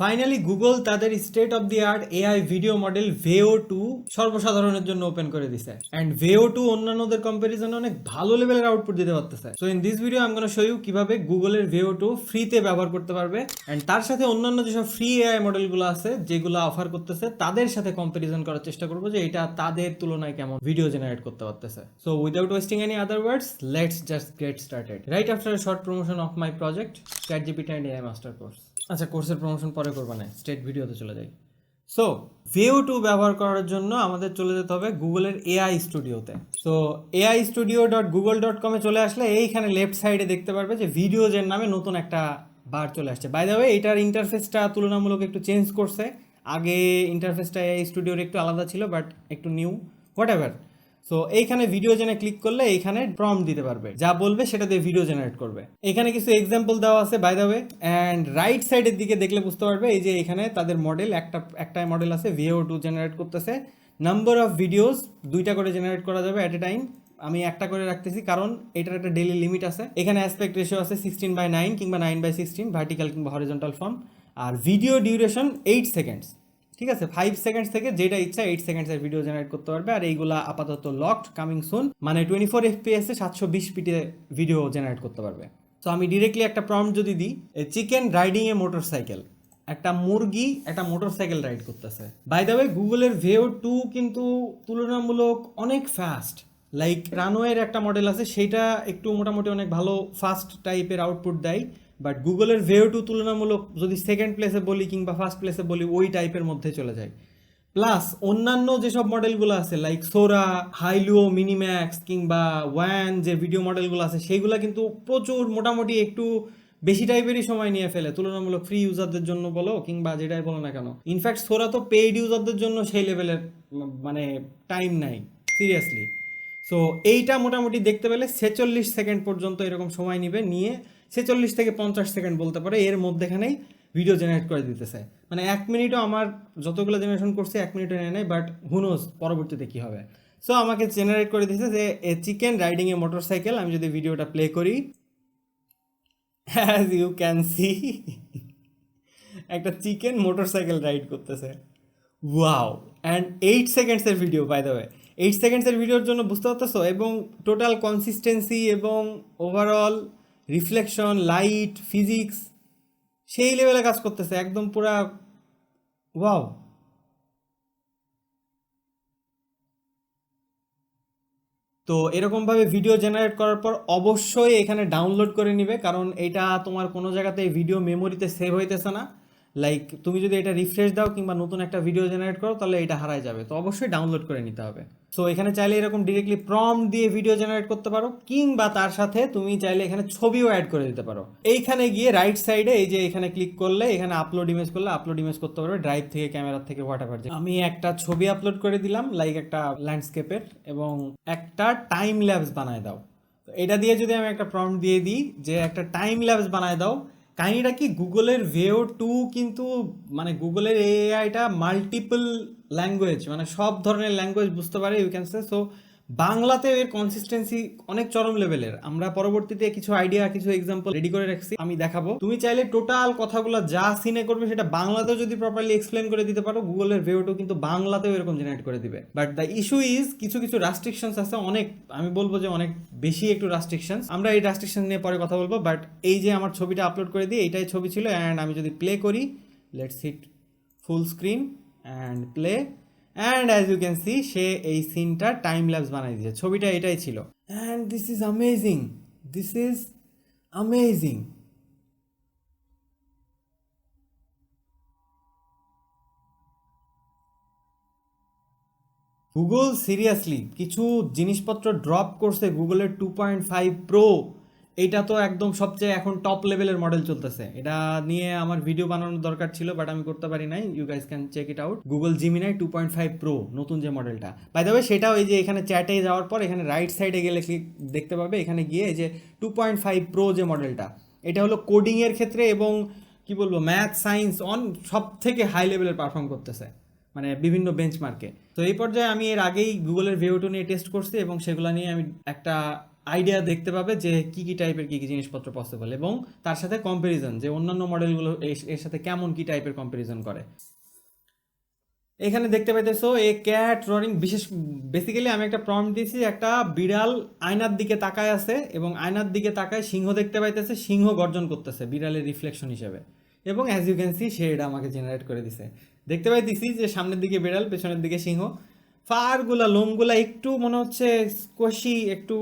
Finally Google তাদের state of the art AI video model Veo two সর্বসাধারণের জন্য open করে দিছে। অ্যান্ড ভেও টু অন্যান্যদের কম্পারিজনে অনেক ভালো লেভেলের আউটপুট দিতে পারতেছে। সো ইন দিস ভিডিও আমি শো ইউ কীভাবে গুগলের ভেও টু ফ্রিতে ব্যবহার করতে পারবে। অ্যান্ড তার সাথে অন্যান্য যেসব ফ্রি এআই মডেলগুলো আছে, যেগুলো অফার করতেছে, তাদের সাথে কম্পারিজন করার চেষ্টা করব যে এটা তাদের তুলনায় কেমন ভিডিও জেনারেট করতে পারতেছে। So without wasting any other words let's just get started right after short promotion of my project ChatGPT and AI master course আচ্ছা কোর্সের প্রমোশন পরে করবা না স্টেট ভিডিওতে চলে যাই। সো ভিউ টু ব্যবহার করার জন্য আমাদের চলে যেতে হবে গুগলের এআই স্টুডিওতে so AI studio dot Google dot কমে চলে আসলে এইখানে লেফট সাইডে দেখতে পারবে যে ভিডিওজের নামে নতুন একটা বার চলে আসছে। বাই দ্য ওয়ে এটার ইন্টারফেসটা তুলনামূলক একটু চেঞ্জ করছে। আগে ইন্টারফেসটা এআই স্টুডিওর একটু আলাদা ছিল বাট একটু নিউ হোয়াট এভার সো এইখানে ভিডিও জেনে ক্লিক করলে এইখানে প্রম দিতে পারবে। যা বলবে সেটা দিয়ে ভিডিও জেনারেট করবে। এখানে কিছু এক্সাম্পল দেওয়া আছে বাই ওয়ে অ্যান্ড রাইট সাইডের দিকে দেখলে বুঝতে পারবে, এই যে এখানে তাদের মডেল একটা একটা মডেল আছে ভিও টু জেনারেট করতেছে। নাম্বার অফ ভিডিওস দুইটা করে জেনারেট করা যাবে অ্যাট এ টাইম আমি একটা করে রাখতেছি কারণ এটার একটা ডেলি লিমিট আছে। এখানে অ্যাসপেক্ট রেশিও আছে সিক্সটিন বাই নাইন কিংবা নাইন বাই সিক্সটিন ভার্টিক্যাল কিংবা হরিজন্টাল ফর্ম আর ভিডিও ডিউরেশন এইট সেকেন্ডস ঠিক আছে? ফাইভ সেকেন্ডস থেকে যেটা ইচ্ছা এইট সেকেন্ডসের ভিডিও জেনারেট করতে পারবে। আর এইগুলা আপাতত লকড কামিং সুন মানে টোয়েন্টি ফোর এফপিএস এ সাতশো বিশ পিটে ভিডিও জেনারেট করতে পারবে। তো আমি ডিরেক্টলি একটা প্রম্পট যদি দিই chicken riding a motorcycle একটা মুরগি একটা মোটর সাইকেল রাইড করতেছে। বাই দ্য ওয়ে গুগলের ভেও টু কিন্তু তুলনামূলক অনেক ফাস্ট লাইক রানওয়ের একটা মডেল আছে, সেটা একটু মোটামুটি অনেক ভালো ফাস্ট টাইপের আউটপুট দেয়। বাট গুগলের ভেও টু তুলনামূলক যদি সেকেন্ড প্লেসে বলি কিংবা ফার্স্ট প্লেসে বলি, ওই টাইপের মধ্যে চলে যায়। প্লাস অন্যান্য যেসব মডেলগুলো আছে লাইক সোরা হাইলুও মিনিম্যাক্স কিংবা ওয়ান যে ভিডিও মডেলগুলো আছে, সেইগুলো কিন্তু প্রচুর মোটামুটি একটু বেশি টাইপেরই সময় নিয়ে ফেলে। তুলনামূলক ফ্রি ইউজারদের জন্য বলো, কিংবা যেটাই বলো না কেন। ইনফ্যাক্ট সোরা তো পেইড ইউজারদের জন্য সেই লেভেলের মানে টাইম নাই সিরিয়াসলি সো এইটা মোটামুটি দেখতে পেলে ছেচল্লিশ সেকেন্ড পর্যন্ত এরকম সময় নিবে, নিয়ে ছেচল্লিশ থেকে পঞ্চাশ সেকেন্ড বলতে পারে, এর মধ্যেখানেই ভিডিও জেনারেট করে দিতেছে। মানে এক মিনিটও আমার যতগুলো জেনারেশন করছে, এক মিনিটও নেয় নাই বাট হুনোজ পরবর্তীতে কী হবে। সো আমাকে জেনারেট করে দিতেছে যে, a chicken riding a motorcycle আমি যদি ভিডিওটা প্লে করি অ্যাজ ইউ ক্যান সি একটা চিকেন মোটর সাইকেল রাইড করতেছে ওয়াও অ্যান্ড এইট সেকেন্ডসের ভিডিও বাই দ্য এইট সেকেন্ডসের ভিডিওর জন্য বুঝতে পারতেছো? এবং টোটাল কনসিস্টেন্সি এবং ওভারঅল রিফ্লেকশন লাইট ফিজিক্স সেই লেভেলে কাজ করতেছে, একদম পুরা ওয়াও তো এরকমভাবে ভিডিও জেনারেট করার পর অবশ্যই এখানে ডাউনলোড করে নিবে, কারণ এটা তোমার কোনো জায়গাতে ভিডিও মেমোরিতে সেভ হইতেছে না। লাইক তুমি যদি এটা রিফ্রেশ দাও কিংবা নতুন একটা ভিডিও জেনারেট করো, তাহলে এটা হারায় যাবে। তো অবশ্যই ডাউনলোড করে নিতে হবে। সো এখানে চাইলে এরকম ডিরেক্টলি প্রম দিয়ে ভিডিও জেনারেট করতে পারো, কিংবা তার সাথে তুমি চাইলে এখানে ছবিও অ্যাড করে দিতে পারো। এইখানে গিয়ে রাইট সাইডে এই যে এখানে ক্লিক করলে, এখানে আপলোড ইমেজ করলে আপলোড ইমেজ করতে পারবে ড্রাইভ থেকে ক্যামেরা থেকে হোয়াট এভার আমি একটা ছবি আপলোড করে দিলাম লাইক একটা ল্যান্ডস্কেপের এবং একটা টাইম ল্যাবস বানায় দাও। তো এটা দিয়ে যদি আমি একটা প্রম্পট দিয়ে দিই, যে একটা টাইম ল্যাবস বানায় দাও কাহিনিটা কি? গুগলের ভেও টু কিন্তু মানে গুগলের এআইটা মাল্টিপল ল্যাঙ্গুয়েজ মানে সব ধরনের ল্যাঙ্গুয়েজ বুঝতে পারে ইউ ক্যান সে সো বাংলাতেও এর কনসিস্টেন্সি অনেক চরম লেভেলের আমরা পরবর্তীতে কিছু আইডিয়া কিছু এক্সাম্পল রেডি করে রাখছি, আমি দেখাবো। তুমি চাইলে টোটাল কথাগুলো যা সিনে করবে সেটা বাংলাতেও যদি প্রপারলি এক্সপ্লেন করে দিতে পারো গুগলের ভেওটো কিন্তু বাংলাতেও এরকম জেনারেট করে দিবে। বাট দ্য ইস্যু ইজ কিছু কিছু রাস্ট্রিকশনস আছে, অনেক, আমি বলব যে অনেক বেশি একটু রাস্ট্রিকশনস আমরা এই রাস্ট্রিকশন নিয়ে পরে কথা বলব বাট এই যে আমার ছবিটা আপলোড করে দিই এইটাই ছবি ছিল অ্যান্ড আমি যদি প্লে করি let's hit full screen and play and as you can see say এই সিনটা টাইম ল্যাপস বানিয়ে দিয়েছে। ছবিটা এটাই ছিল। And this is amazing this is amazing Google seriously কিছু জিনিসপত্র ড্রপ করছে গুগলের টু পয়েন্ট ফাইভ প্রো এইটা তো একদম সবচেয়ে এখন টপ লেভেলের মডেল চলতেছে। এটা নিয়ে আমার ভিডিও বানানোর দরকার ছিল বাট আমি করতে পারি নাই। You guys can check it out Google Gemini two point five pro নতুন যে মডেলটা বাই দ্য ওয়ে এই যে এখানে চ্যাটে যাওয়ার পর, এখানে রাইট সাইডে গেলে ক্লিক দেখতে পাবে, এখানে গিয়ে যে টু পয়েন্ট ফাইভ প্রো যে মডেলটা এটা হলো কোডিংয়ের ক্ষেত্রে এবং কি বলব ম্যাথ সায়েন্স অন সব থেকে হাই লেভেলের পারফর্ম করতেছে মানে বিভিন্ন বেঞ্চমার্কে তো এই পর্যায়ে আমি এর আগেই গুগলের ভিওটো নিয়ে টেস্ট করছি এবং সেগুলো নিয়ে আমি একটা আইডিয়া দেখতে পাবে যে কি কি টাইপের কি কি জিনিসপত্র পসিবল এবং তার সাথে কম্প্যারিজন যে অন্যান্য মডেলগুলো এর- সাথে কেমন কি টাইপের কম্প্যারিজন করে। এখানে দেখতে পাইতেছো এ ক্যাট রনিং বিশেষ বেসিক্যালি আমি একটা প্রম দিয়েছি, একটা বিড়াল আয়নার দিকে তাকায় আছে এবং আয়নার দিকে তাকায় সিংহ দেখতে পাইতেছে, সিংহ গর্জন করতেছে বিড়ালের রিফ্লেকশন হিসেবে। এবং as you can see say এটা আমাকে জেনারেট করে দিছে। দেখতে পাইতেছি যে সামনের দিকে বিড়াল, পেছনের দিকে সিংহ। ফারগুলা, লোমগুলা একটু মনে হচ্ছে স্কোয়াশি একটু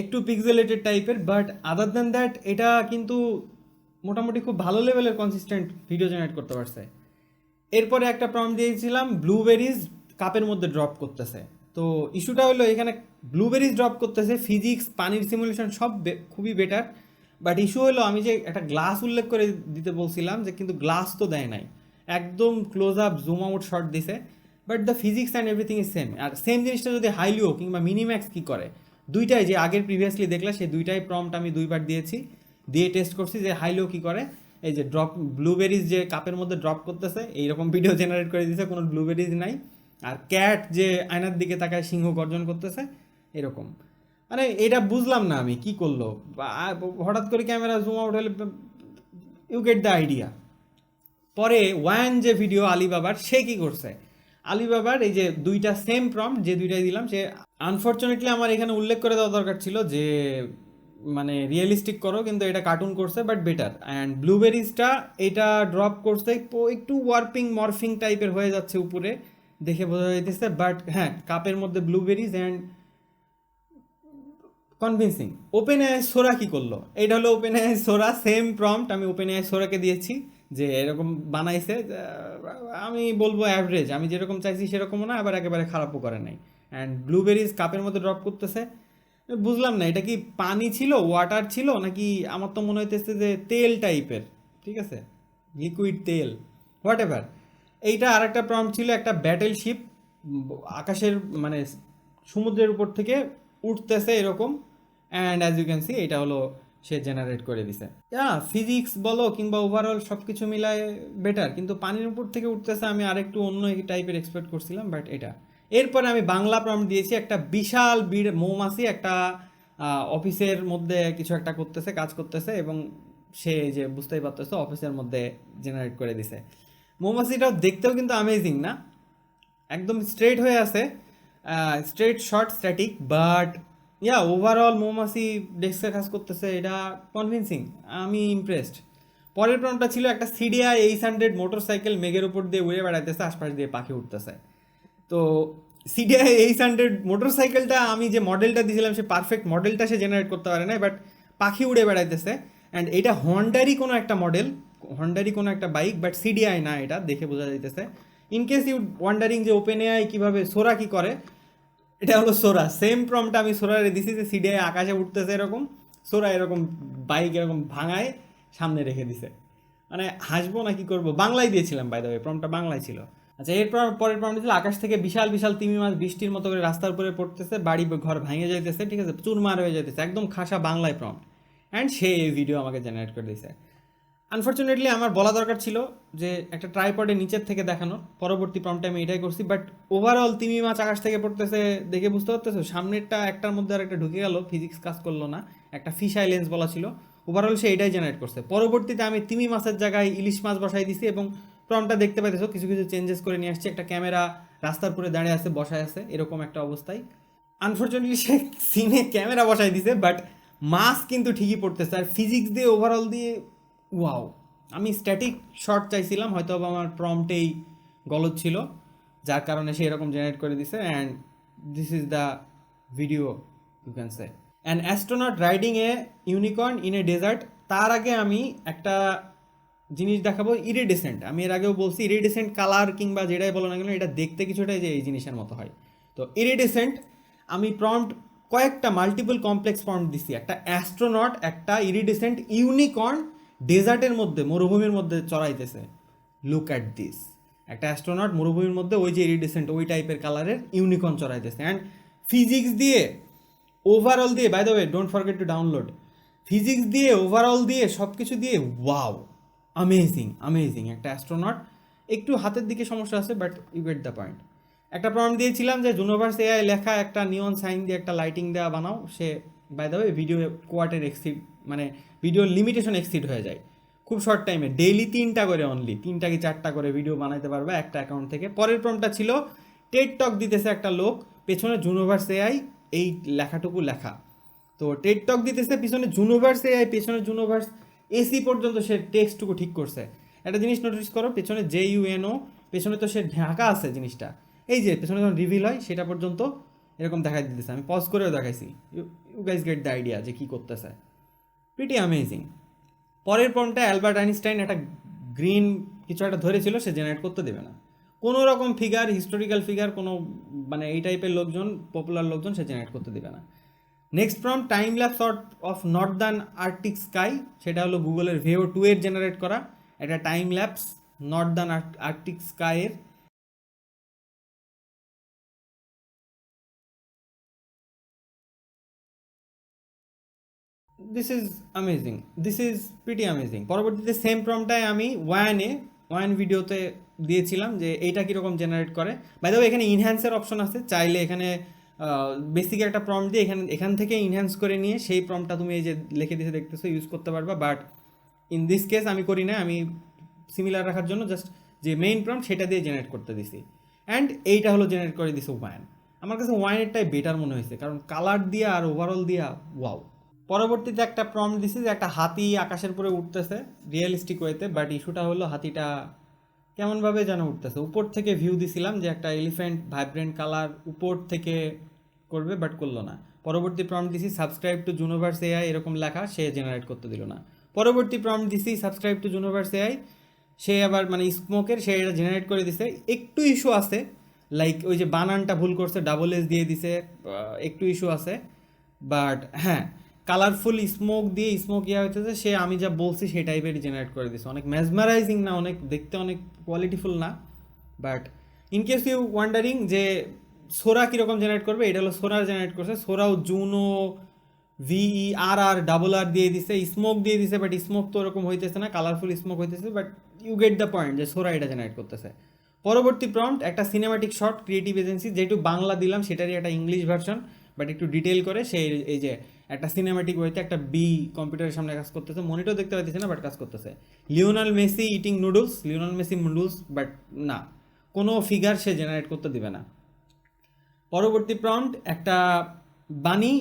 একটু পিক্সেলেটেড টাইপের বাট আদার দ্যান দ্যাট এটা কিন্তু মোটামুটি খুব ভালো লেভেলের কনসিস্টেন্ট ভিডিও জেনারেট করতে পারছে। এরপরে একটা প্রম দিয়েছিলাম ব্লুবেরিজ কাপের মধ্যে ড্রপ করতেছে। তো ইস্যুটা হলো, এখানে ব্লুবেরিজ ড্রপ করতেছে ফিজিক্স পানির সিমুলেশন সব খুবই বেটার বাট ইস্যু হলো, আমি যে একটা গ্লাস উল্লেখ করে দিতে বলছিলাম যে কিন্তু গ্লাস তো দেয় নাই। একদম close up zoom out shot দিছে। But the physics and everything is same R same জিনিসটা যদি হাইলিও কিংবা মিনিম্যাক্স কী করে? দুইটাই যে আগের প্রিভিয়াসলি দেখলে, সেই দুইটাই প্রম্পট আমি দুইবার দিয়েছি। দিয়ে টেস্ট করছি যে হাইলো কি করে। এই যে ড্রপ ব্লুবেরিজ যে কাপের মধ্যে ড্রপ করতেছে, এইরকম ভিডিও জেনারেট করে দিয়েছে, কোনো ব্লুবেরিজ নাই। আর ক্যাট যে আয়নার দিকে তাকায় সিংহ গর্জন করতেছে, এরকম। মানে এটা বুঝলাম না আমি, কি করল? হঠাৎ করে ক্যামেরা জুম আউট হলে ইউ গেট দ্য আইডিয়া পরে ওয়ান যে ভিডিও আলিবাবার সে কি করছে? আলিবাবার এই যে দুইটা সেম প্রম্পট যে দুইটাই দিলাম, সে আনফর্চুনেটলি আমার এখানে উল্লেখ করে দেওয়া দরকার ছিল যে মানে রিয়েলিস্টিক করো, কিন্তু এটা কার্টুন করছে বাট বেটার অ্যান্ড ব্লুবেরিজটা এটা ড্রপ করছে একটু ওয়ার্পিং মরফিং টাইপের হয়ে যাচ্ছে উপরে, দেখে বোঝা যাইতেছে বাট হ্যাঁ কাপের মধ্যে blueberries and convincing OpenAI Sora কী করল? এটা হলো OpenAI Sora same prompt আমি ওপেন আই সোরাকে দিয়েছি, যে এরকম বানাইছে আমি বলব অ্যাভারেজ আমি যেরকম চাইছি সেরকমও না, আবার একেবারে খারাপও করে নাই। অ্যান্ড ব্লুবেরিজ কাপের মধ্যে ড্রপ করতেছে। বুঝলাম না, এটা কি পানি ছিল ওয়াটার ছিল, নাকি আমার তো মনে হইতেছে যে তেল টাইপের ঠিক আছে? লিকুইড তেল হোয়াট এভার এইটা আর একটা প্রম্পট ছিল, একটা ব্যাটেল শিপ আকাশের মানে সমুদ্রের উপর থেকে উঠতেছে এরকম। And as you can see এটা হলো, সে জেনারেট করে দিছে। হ্যাঁ ফিজিক্স বলো কিংবা ওভারঅল সব কিছু মিলায় বেটার কিন্তু পানির উপর থেকে উঠতেছে, আমি আরেকটু অন্য টাইপের এক্সপেক্ট করছিলাম বাট এটা। এরপরে আমি বাংলা প্রম্পট দিয়েছি, একটা বিশাল বিড় মৌমাছি একটা অফিসের মধ্যে কিছু একটা করতেছে, কাজ করতেছে এবং সে যে বুঝতেই পারতেছে অফিসের মধ্যে জেনারেট করে দিছে। মৌমাছিটাও দেখতেও কিন্তু আমেজিং না? একদম স্ট্রেট হয়ে আছে straight shot static but yeah overall মৌমাছি ডেস্কে কাজ করতেছে, এটা কনভিনসিং আমি ইমপ্রেসড পরের প্রমটা ছিল একটা CDI eight hundred motorcycle মেঘের উপর দিয়ে উড়ে বেড়াইতেছে, আশপাশ দিয়ে পাখি উঠতেছে তো সিডিআই এইট হান্ড্রেড মোটর সাইকেলটা আমি যে মডেলটা দিয়েছিলাম, সে পারফেক্ট মডেলটা সে জেনারেট করতে পারে না বাট পাখি উড়ে বেড়াইতেছে। অ্যান্ড এটা হন্ডারই কোনো একটা মডেল হন্ডারই কোনো একটা বাইক বাট সিডিআই না এটা, দেখে বোঝা যাইতেছে। ইন কেস ইউ ওয়ান্ডারিং যে ওপেন এআই কীভাবে সোরা কী করে, এটা হলো সোরা সেম প্রমটা আমি সোরারে দিছি যে সিডিআই আকাশে উঠতেছে এরকম সোরা এরকম বাইক এরকম ভাঙায় সামনে রেখে দিছে। মানে হাসবো না কি করব? বাংলায় দিয়েছিলাম বাই দ্য প্রমটা বাংলায় ছিল। আচ্ছা এরপর পরের প্রমটা ছিল আকাশ থেকে বিশাল বিশাল তিমি মাছ বৃষ্টির মতো করে রাস্তার উপরে পড়তেছে, বাড়ি, ঘর ভেঙে যাইতেছে, ঠিক আছে? চুরমার হয়ে যাইতেছে, একদম খাসা বাংলায় প্রম্পট অ্যান্ড সে এই ভিডিও আমাকে জেনারেট করে দিয়েছে। আনফর্চুনেটলি আমার বলা দরকার ছিল যে একটা ট্রাইপডে নিচের থেকে দেখানো। পরবর্তী প্রম্পটে আমি এটাই করছি বাট ওভারঅল তিমি মাছ আকাশ থেকে পড়তেছে দেখে বুঝতে পারতেছো? সামনেরটা একটার মধ্যে আর একটা ঢুকে গেল ফিজিক্স কাজ করল না, একটা ফিশ লেন্স বলা ছিল। ওভারঅল সে এটাই জেনারেট করছে। পরবর্তীতে আমি তিমি মাছের জায়গায় ইলিশ মাছ বসাই দিছি এবং প্রমটা দেখতে পাইতেছো, কিছু কিছু চেঞ্জেস করে নিয়ে আসছে। একটা ক্যামেরা রাস্তার উপরে দাঁড়িয়ে আছে, বসায় আছে, এরকম একটা অবস্থায়। আনফর্চুনেটলি সে সিনে ক্যামেরা বসাই দিছে বাট মাস্ক কিন্তু ঠিকই পড়তেছে। আর ফিজিক্স দিয়ে ওভারঅল দিয়ে ওয়াও আমি স্ট্যাটিক শর্ট চাইছিলাম হয়তো আমার প্রম্পটেই গলদ ছিল, যার কারণে সে এরকম জেনারেট করে দিছে and this is the video you can say and astronaut riding a unicorn in a desert তার আগে আমি একটা জিনিস দেখাবো ইরিডিসেন্ট আমি এর আগেও বলছি ইরিডিসেন্ট কালার কিংবা যেটাই বলো না কেন, এটা দেখতে কিছুটাই যে এই জিনিসের মতো হয়। তো ইরিডিসেন্ট আমি প্রম্পট কয়েকটা মাল্টিপল কমপ্লেক্স প্রম্পট দিছি। একটা অ্যাস্ট্রোনট একটা ইরিডিসেন্ট ইউনিকর্ন ডেজার্টের মধ্যে, মরুভূমির মধ্যে চড়াইতেছে। লুক অ্যাট দিস একটা অ্যাস্ট্রোনট মরুভূমির মধ্যে ওই যে ইরিডিসেন্ট ওই টাইপের কালারের ইউনিকর্ন চড়াইতেছে। অ্যান্ড ফিজিক্স দিয়ে ওভারঅল দিয়ে by the way don't forget to download physics দিয়ে ওভারঅল দিয়ে সব কিছু দিয়ে ওয়াও আমেজিং আমেজিং একটা অ্যাস্ট্রোনট একটু হাতের দিকে সমস্যা আছে but you get the point একটা প্রবলেম দিয়েছিলাম যে জুনোভার্স এআই লেখা একটা নিয়ন সাইন দিয়ে একটা লাইটিং দেওয়া বানাও, সে বাই দ্য ওয়ে ভিডিও কোয়ার্টের এক্সিড মানে ভিডিও লিমিটেশন এক্সিড হয়ে যায়। খুব শর্ট টাইমে ডেইলি তিনটা করে অনলি তিনটা কি চারটা করে ভিডিও বানাইতে পারবে একটা অ্যাকাউন্ট থেকে। পরের প্রমটা ছিল টেড টক দিতেছে একটা লোক, পেছনে জুনোভার্স এআই এই লেখাটুকু লেখা। তো টেড টক দিতেছে, পিছনে জুনোভার্স এআই পেছনে জুনোভার্স এসি পর্যন্ত সে টেক্সটুকু ঠিক করছে। একটা জিনিস নোটিস করো, পেছনে জে ইউএনও পেছনে তো সে ঢাকা আছে জিনিসটা। এই যে, পেছনে যখন রিভিল হয়, সেটা পর্যন্ত এরকম দেখাই দিতেছে। আমি পজ করেও দেখাইছি। You guys get the idea যে কী করতেছে। প্রিটি অ্যামেজিং পরের পর্বটা অ্যালবার্ট আইনস্টাইন একটা গ্রিন কিছু একটা ধরেছিল, সে জেনারেট করতে দেবে না। কোনো রকম ফিগার হিস্টোরিক্যাল ফিগার কোনো মানে এই টাইপের লোকজন পপুলার লোকজন, সে জেনারেট করতে দেবে না। Next from time lapse of northern arctic sky সেটা হলো গুগলের ভেও টু এর জেনারেট করা। একটা time lapse northern arctic স্কাইয়ের this is amazing this is pretty amazing পরবর্তীতে সেম প্রমটাই আমি ওয়ানে ওয়ান ভিডিওতে দিয়েছিলাম যে এইটা কীরকম জেনারেট করে। বাই এখানে ইনহ্যান্সের অপশন আছে। চাইলে এখানে বেসিক একটা প্রম দিয়ে এখানে এখান থেকে ইনহ্যান্স করে নিয়ে সেই প্রমটা তুমি এই যে লিখে দিতে দেখতেছো ইউজ করতে পারবা বাট ইন দিস কেস আমি করি না, আমি সিমিলার রাখার জন্য জাস্ট যে মেইন প্রম সেটা দিয়ে জেনারেট করতে দিছি। অ্যান্ড এইটা হলো জেনারেট করে দিছে ওয়াইন আমার কাছে ওয়াইনেরটাই বেটার মনে হয়েছে, কারণ কালার দিয়া আর ওভারঅল দিয়া ওয়াও পরবর্তীতে একটা প্রম দিছি যে একটা হাতি আকাশের উপরে উঠতেছে রিয়েলিস্টিক ওয়েতে বাট ইস্যুটা হলো হাতিটা কেমনভাবে যেন উঠতেছে। উপর থেকে ভিউ দিছিলাম যে একটা এলিফ্যান্ট ভাইব্রেন্ট কালার উপর থেকে করবে বাট করল না। পরবর্তী প্রম দিছি সাবস্ক্রাইব টু জুনোভার্স এআই এরকম লেখা, সে জেনারেট করতে দিল না। পরবর্তী প্রম দিছি subscribe to Junoverse AI say আবার মানে স্মোকের সে এটা জেনারেট করে দিছে। একটু ইস্যু আছে লাইক ওই যে বানানটা ভুল করছে ডাবল এস দিয়ে দিছে একটু ইস্যু আছে বাট হ্যাঁ কালারফুল স্মোক দিয়ে স্মোক ইয়া হইতেছে সে আমি যা বলছি সেই টাইপেরই জেনারেট করে দিছে। অনেক ম্যাজমারাইজিং না, অনেক দেখতে অনেক কোয়ালিটিফুল না but in case you wondering যে সোরা কীরকম জেনারেট করবে, এটা হলো সোরার জেনারেট করছে। সোরাও জুনো ভিই আর আর ডাবল আর দিয়ে দিছে, স্মোক দিয়ে দিছে বাট স্মোক তো ওরকম হইতেছে না, কালারফুল স্মোক হইতেছে but you get the point যে সোরা এটা জেনারেট করতেছে। পরবর্তী প্রম্পট একটা সিনেমাটিক শর্ট ক্রিয়েটিভ এজেন্সি যেটু বাংলা দিলাম, সেটারই একটা ইংলিশ ভার্সন বাট একটু ডিটেল করে সেই এই যে একটা সিনেমাটিক ওয়েতে একটা বি কম্পিউটারের সামনে কাজ করতেছে। মনিটর দেখতে পাইতেছে না বাট কাজ করতেছে। Lionel Messi eating noodles Lionel Messi noodles but না। কোনো ফিগার সে জেনারেট করতে দিবে না। পরবর্তী প্রম্পট একটা বানি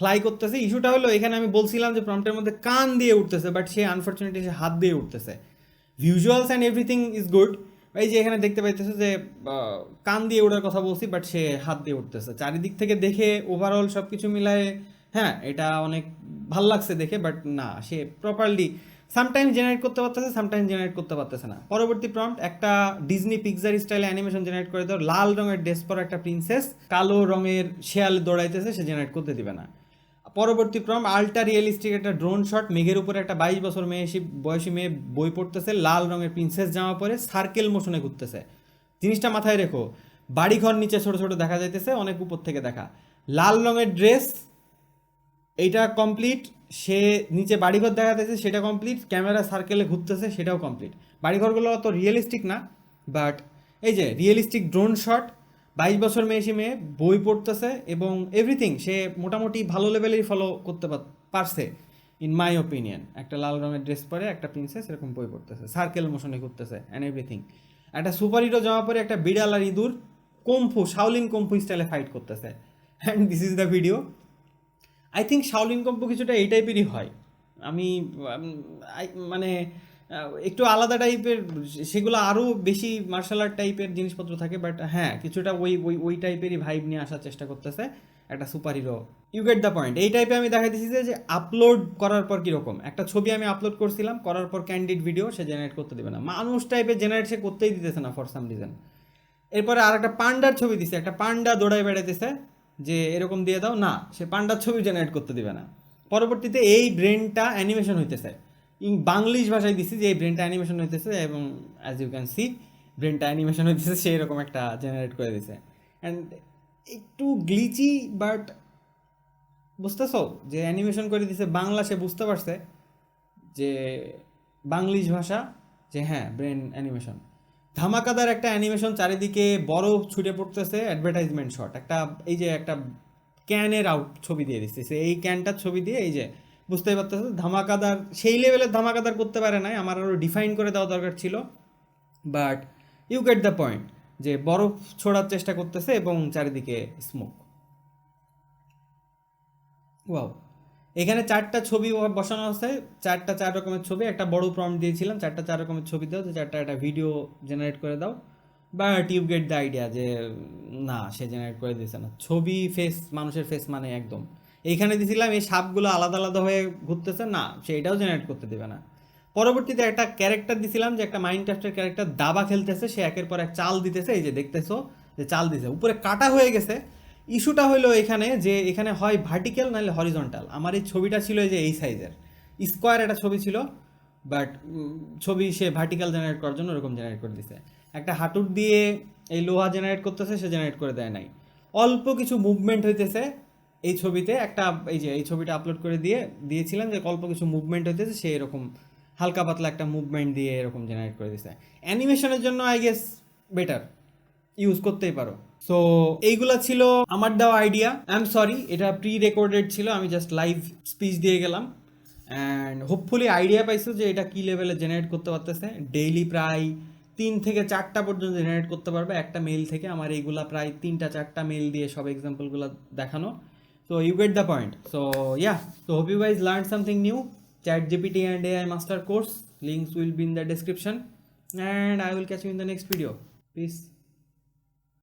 ফ্লাই করতেছে। ইস্যুটা হলো, এখানে আমি বলছিলাম যে প্রম্পটের মধ্যে কান দিয়ে উঠতেছে বাট সে আনফর্চুনেটলি সে হাত দিয়ে উঠতেছে। Visuals and everything is good এই যে এখানে দেখতে পাইতেছে যে কান দিয়ে ওঠার কথা বলছি বাট সে হাত দিয়ে উঠতেছে। চারিদিক থেকে দেখে ওভারঅল সব কিছু মিলায়ে হ্যাঁ এটা অনেক ভালো লাগছে দেখে বাট না, সে প্রপারলি সামটাইম জেনারেট করতে পারতেছে সামটাইম জেনারেট করতে পারতেছে না। পরবর্তী প্রম্পট একটা ডিজনি পিকজার স্টাইলে অ্যানিমেশন জেনারেট করে দাও। লাল রঙের ড্রেস পরা একটা প্রিন্সেস কালো রঙের শেয়াল দৌড়াইতেছে, সে জেনারেট করতে দিবে না। পরবর্তী প্রম আল্ট্রা রিয়েলিস্টিক একটা ড্রোন শট মেঘের উপরে একটা বাইশ বছর মেয়ে বয়সী মেয়ে বই পড়তেছে, লাল রঙের প্রিন্সেস জামা পরে সার্কেল মোশনে ঘুরতেছে। জিনিসটা মাথায় রেখো, বাড়িঘর নিচে ছোট ছোট দেখা যাইতেছে, অনেক উপর থেকে দেখা। লাল রঙের ড্রেস এইটা কমপ্লিট সে নিচে বাড়িঘর দেখা যাচ্ছে সেটা কমপ্লিট ক্যামেরা সার্কেলে ঘুরতেছে, সেটাও কমপ্লিট বাড়িঘরগুলো অত রিয়েলিস্টিক না বাট এই যে রিয়েলিস্টিক ড্রোন শট বাইশ বছর মেয়ে মেয়েসি মেয়ে, বই পড়তেছে এবং এভরিথিং সে মোটামুটি ভালো লেভেলেই ফলো করতে পার- পারছে ইন মাই ওপিনিয়ন একটা লাল রঙের ড্রেস পরে একটা প্রিন্সেস এরকম বই পড়তেছে সার্কেল মোশনে করতেছে অ্যান্ড এভরিথিং একটা সুপার হিরো জামা পরে একটা বিড়াল আর ইঁদুর kung fu Shaolin kung fu স্টাইলে ফাইট করতেছে। And this is the video I think Shaolin compo কিছুটা এই টাইপেরই হয়। আমি মানে একটু আলাদা টাইপের, সেগুলো আরও বেশি মার্শাল আর্ট টাইপের জিনিসপত্র থাকে বাট হ্যাঁ কিছুটা ওই ওই ওই টাইপেরই ভাইব নিয়ে আসার চেষ্টা করতেছে একটা superhero you get the point এই টাইপে আমি দেখা দিচ্ছি যে আপলোড করার পর কীরকম? একটা ছবি আমি আপলোড করছিলাম, করার পর ক্যান্ডিড ভিডিও সে জেনারেট করতে দেবে না। মানুষ টাইপের জেনারেট সে করতেই দিতেছে না ফর সাম রিজন এরপরে আর একটা পান্ডার ছবি দিছে, একটা পান্ডা দৌড়ায় বেড়াইতেছে, যে এরকম দিয়ে দাও, না, সে পান্ডার ছবি জেনারেট করতে দিবে না। পরবর্তীতে এই ব্রেনটা অ্যানিমেশন হইতেছে। বাংলিশ ভাষায় দিছি যে এই ব্রেনটা অ্যানিমেশন হইতেছে এবং অ্যাজ ইউ ক্যান সি ব্রেনটা অ্যানিমেশন হইতেছে, সেই রকম একটা জেনারেট করে দিছে। অ্যান্ড একটু গ্লিচি বাট বুঝতেছো? যে অ্যানিমেশন করে দিছে, বাংলা সে বুঝতে পারছে যে বাংলিশ ভাষা, যে হ্যাঁ ব্রেন অ্যানিমেশন ধামাকাদার একটা অ্যানিমেশন চারিদিকে বরফ ছুটে পড়তেছে অ্যাডভার্টাইজমেন্ট শট একটা, এই যে একটা ক্যানের আউট ছবি দিয়ে দিচ্ছে এই ক্যানটার ছবি দিয়ে এই যে বুঝতেই পারতেছে? ধামাকাদার, সেই লেভেলের ধামাকাদার করতে পারে নাই। আমার আরও ডিফাইন করে দেওয়া দরকার ছিল। But you get the point যে বরফ ছোড়ার চেষ্টা করতেছে এবং চারিদিকে স্মোক ওয়াও এখানে চারটা ছবি বসানো আছে। চারটা চার রকমের ছবি। একটা বড় প্রম্পট দিয়েছিলাম। চারটা চার রকমের ছবি দাও। চারটা একটা ভিডিও জেনারেট করে দাও। But you get the idea যে, না, সে জেনারেট করে দিয়েছে না। ছবি ফেস মানুষের ফেস মানে একদম এইখানে দিয়েছিলাম এই সাপগুলো আলাদা আলাদা হয়ে ঘুরতেছে, না সে এটাও জেনারেট করতে দেবে না। পরবর্তীতে একটা ক্যারেক্টার দিছিলাম যে একটা মাইন্ড ক্রাফটের ক্যারেক্টার দাবা খেলতেছে, সে একের পর এক চাল দিতেছে, এই যে দেখতেছো যে চাল দিছে। উপরে কাটা হয়ে গেছে। ইস্যুটা হলো এখানে যে এখানে হয় ভার্টিক্যাল নাহলে হরিজন্টাল আমার এই ছবিটা ছিল যে এই সাইজের স্কোয়ার একটা ছবি ছিল বাট ছবি সে ভার্টিক্যাল জেনারেট করার জন্য ওরকম জেনারেট করে দিছে। একটা হাঁটুর দিয়ে এই লোহা জেনারেট করতেছে, সে জেনারেট করে দেয় নাই। অল্প কিছু মুভমেন্ট হইতেছে এই ছবিতে একটা, এই যে, এই ছবিটা আপলোড করে দিয়ে, দিয়েছিলাম যে অল্প কিছু মুভমেন্ট হইতেছে সে এরকম হালকা পাতলা একটা মুভমেন্ট দিয়ে এরকম জেনারেট করে দিছে অ্যানিমেশনের জন্য আই গেস বেটার ইউজ করতেই পারো। সো এইগুলা ছিল আমার দেওয়া আইডিয়া আই এম সরি এটা প্রি রেকর্ডেড ছিল, আমি জাস্ট লাইভ স্পিচ দিয়ে গেলাম। অ্যান্ড হোপফুলি আইডিয়া পাইছো যে এটা কী লেভেলে জেনারেট করতে পারতেছে। ডেইলি প্রায় তিন থেকে চারটা পর্যন্ত জেনারেট করতে পারবে। একটা মেল থেকে আমার এইগুলা প্রায় তিনটা, চারটা মেল দিয়ে সব এক্সাম্পলগুলো দেখানো। So you get the point. So yeah, so hope you guys learned something new. Chat GPT and AI master course links will be in the description, and I will catch you in the next video. Peace.